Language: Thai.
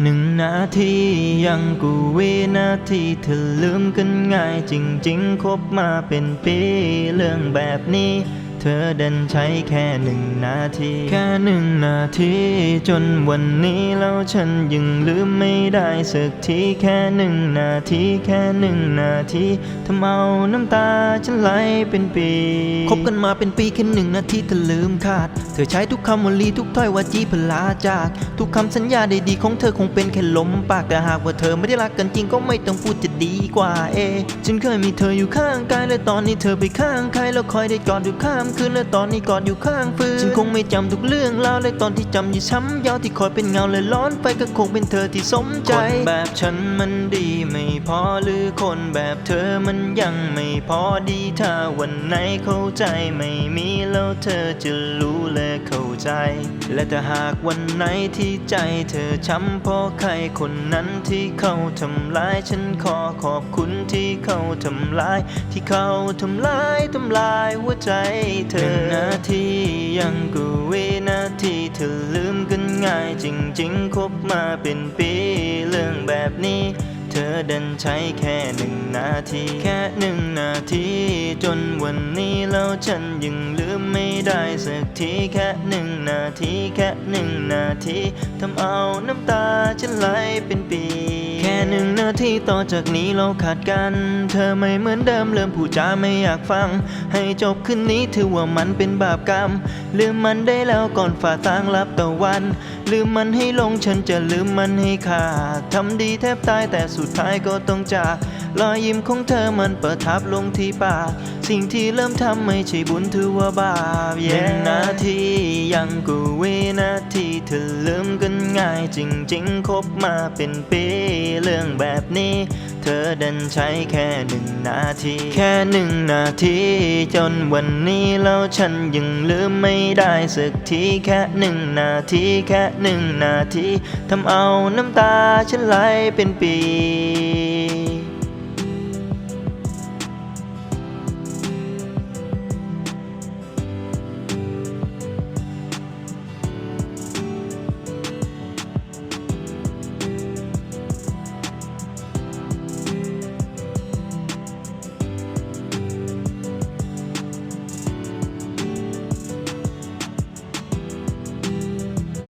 หนึ่งนาทียังกูวินาทีเธอลืมกันง่ายจริงๆ คบมาเป็นปีเรื่องแบบนี้ เธอเดินใช้แค่หนึ่งนาที แค่หนึ่งนาทีจนวันนี้แล้วฉันยังลืมไม่ได้สักทีแค่หนึ่งนาทีแค่หนึ่งนาทีทำเอาน้ำตาฉันไหลเป็นปีคบกันมาเป็นปีแค่หนึ่งนาทีเธอลืมขาด เธอใช้ทุกคำวลีทุกถ้อยวาจีพลาจาก ทุกคำสัญญาใดๆของเธอคงเป็นแค่ลมปากแต่หากว่าเธอไม่ได้รักกันจริงก็ไม่ต้องพูดจะดีกว่าเอฉันเคยมีเธออยู่ข้างกายและตอนนี้เธอไปข้างใครแล้วคอยได้กอดอยู่ข้ามคืนและตอนนี้กอดอยู่ข้างฟืนฉันคงไม่จำทุกเรื่องราวและตอนที่จำยู่ช้ำยาวที่คอยเป็นเงาและร้อนไปก็คงเป็นเธอที่สมใจคนแบบฉันมันดีไม่พอหรือคนแบบเธอมันยังไม่พอดีถ้าวันไหนเข้าใจไม่มีแล้วเธอจะรู้และเข้าใจ และถ้าหากวันไหนที่ใจเธอช้ำเพราะใครคนนั้นที่เขาทำร้ายฉันขอขอบคุณที่เขาทำร้าย ที่เขาทำร้ายทำลายหัวใจเธอหนึ่งนาทียังกูวินาทีเธอลืมกันง่ายจริงๆ คบมาเป็นปีเรื่องแบบนี้ เธอเดินใช้แค่หนึ่งนาที แค่หนึ่งนาที จนวันนี้แล้วฉันยังลืมไม่ได้สักทีแค่หนึ่งนาที แค่หนึ่งนาทีทำเอาน้ำตาฉันไหลเป็นปี หนึ่งนาทีต่อจากนี้เราขาดกัน เธอไม่เหมือนเดิมเริ่มผู้จาไม่อยากฟัง ให้จบคืนนี้ถือว่ามันเป็นบาปกรรม ลืมมันได้แล้วก่อนฝ่าทางรับตะวัน ลืมมันให้ลงฉันจะลืมมันให้ขาดทำดีแทบตายแต่สุดท้ายก็ต้องจาก รอยยิ้มของเธอมันประทับลงที่ปากสิ่งที่เริ่มทำไม่ใช่บุญถือว่าบาปเย็นนาทียังกูวินาทีเธอลืมกันง่ายจริงๆ คบมาเป็นปีเรื่องแบบนี้ เธอดินใช้แค่หนึ่งนาที แค่หนึ่งนาที จนวันนี้แล้วฉันยังลืมไม่ได้สักทีแค่หนึ่งนาทีแค่หนึ่งนาทีทำเอาน้ำตาฉันไหลเป็นปี